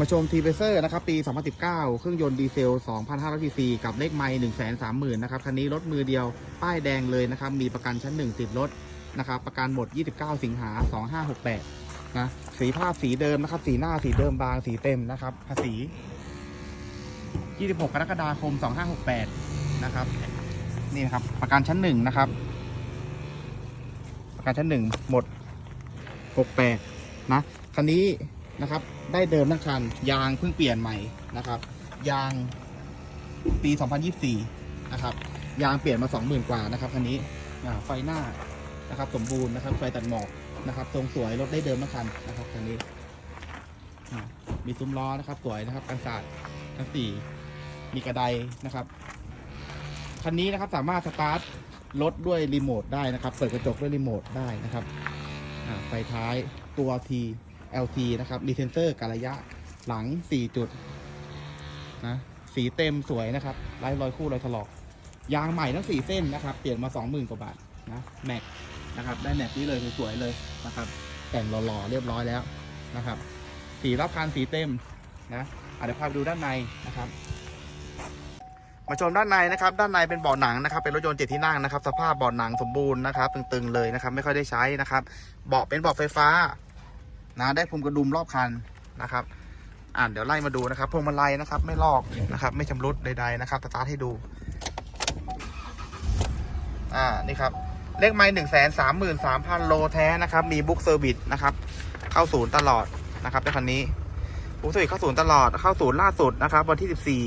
มาชมทีเบเซอร์นะครับ ปี 2019 เครื่องยนต์ดีเซล 2,500ซีซีกับเลขไมล์130,000 นะครับ คันนี้รถมือเดียว ป้ายแดงเลยนะครับ มีประกันชั้น 1 ติดรถนะครับ ประกันหมด 29 สิงหา 2568 นะ สีภาพสีเดิมนะครับ สีหน้าสีเดิมบางสีเต็มนะครับ ภาษี 26 กรกฎาคม 2568 นะครับ นี่นะครับ ประกันชั้น 1 นะครับ ประกันชั้น 1 หมด 68 นะ คันนี้ นะครับ ได้เดิมทั้งคัน ยางเพิ่งเปลี่ยนใหม่นะครับ ยางปี 2024 นะครับ ยางเปลี่ยนมา 20,000 กว่านะครับคันนี้ไฟหน้านะครับสมบูรณ์นะครับ ไฟตัดหมอกนะครับ ทรงสวยรถได้เดิมทั้งคันนะครับคันนี้ มีซุ้มล้อนะครับ สวยนะครับกันศาสตร์ทั้งสี่มีกระไดนะครับคันนี้นะครับสามารถสตาร์ทรถด้วยรีโมทได้นะครับ เปิดกระจกด้วยรีโมทได้นะครับไฟท้ายตัว T LT นะครับรีเซนเซอร์การะยะหลัง 4 จุดนะ สีเต็มสวยนะครับไร้รอยคู่รอยถลอก ยางใหม่ทั้ง 4 เส้นนะครับ เปลี่ยนมา 20,000 กว่าบาทนะแม็กนะครับ ได้แม็กนี้เลยสวยๆเลยนะครับ แต่งหล่อๆเรียบร้อยแล้วนะครับ สีรอบคันสีเต็มนะอะเดี๋ยวพาไปดูด้านในนะครับมาชมด้านในนะครับ ด้านในเป็นเบาะหนังนะครับ เป็นรถยนต์เจ็ดที่นั่งนะครับ สภาพเบาะหนังสมบูรณ์นะครับ ตึงๆเลยนะครับ ไม่ค่อยได้ใช้นะครับ เบาะเป็นเบาะไฟฟ้า นะได้พรมกระดุมรอบคันนะครับอ่านเดี๋ยวไล่มาดูนะครับพวงมาลัยนะครับ ไม่ลอกนะครับ ไม่ชำรุดใดๆนะครับสตาร์ทให้ดู อ่านี่ครับเลขไม้หนึ่งแสนสามหมื่นสามพันโลแท้นะครับ มีบุ๊กเซอร์วิสนะครับ เข้าศูนย์ตลอดนะครับในคันนี้บุ๊กเซอร์วิสเข้าศูนย์ตลอดเข้าศูนย์ล่าสุดนะครับ วันที่สิบสี่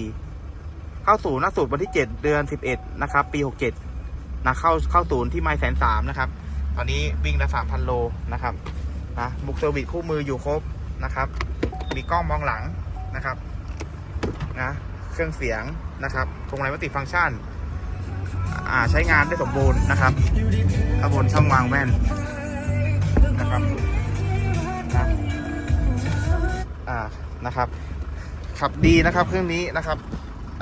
เข้าศูนย์ล่าสุดวันที่7เดือน11นะครับ ปี67นะเข้าเข้าศูนย์ที่ไมล์แสนสามนะครับ ตอนนี้วิ่งละ3,000โลนะครับ นะบุกเซอร์วิสคู่มืออยู่ครบนะครับ มีกล้องมองหลังนะครับนะเครื่องเสียงนะครับพวงมาลัยมัลติฟังก์ชันอ่าใช้งานได้สมบูรณ์นะครับขบนช่องวางแว่นนะครับนะอ่านะครับ ขับดีนะครับเครื่องนี้นะครับ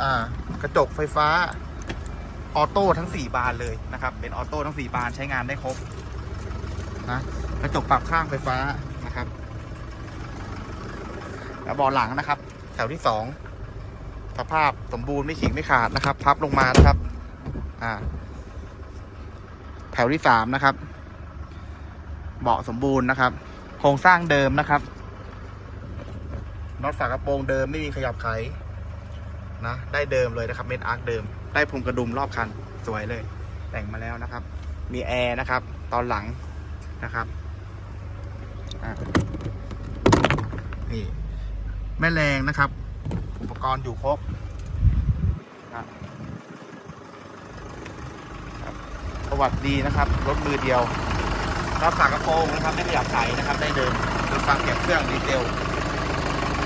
อ่ากระจกไฟฟ้าออโต้ทั้ง 4 บานเลยนะครับ เป็นออโต้ทั้ง 4 บานใช้งานได้ครบนะ กระจกปรับข้างไฟฟ้านะครับ แล้วเบาะหลังนะครับ แถวที่2สภาพสมบูรณ์ไม่ฉีกไม่ขาดนะครับ พับลงมานะครับ อ่า แถวที่3นะครับ เบาะสมบูรณ์นะครับ โครงสร้างเดิมนะครับน็อตฝากระโปรงเดิมไม่มีขยับไขนะได้เดิมเลยนะครับเม็ดอาร์คเดิม ได้พรมกระดุมรอบคันสวยเลย แต่งมาแล้วนะครับ มีแอร์นะครับ ตอนหลังนะครับ นี่แม่แรงนะครับ อุปกรณ์อยู่ครบประวัติดีนะครับ รถมือเดียวรับฝากระโปรงนะครับไม่ขยับไขนะครับ ได้เดิมดูฟังเสียงเครื่องดีเซล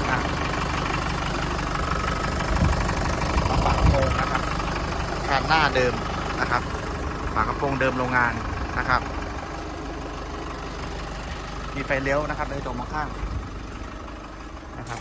อะฝากระโปรงนะครับแทนหน้าเดิมนะครับ ฝากระโปรงเดิมโรงงานนะครับ มีไฟเลี้ยวนะครับในตรงมาข้างนะครับ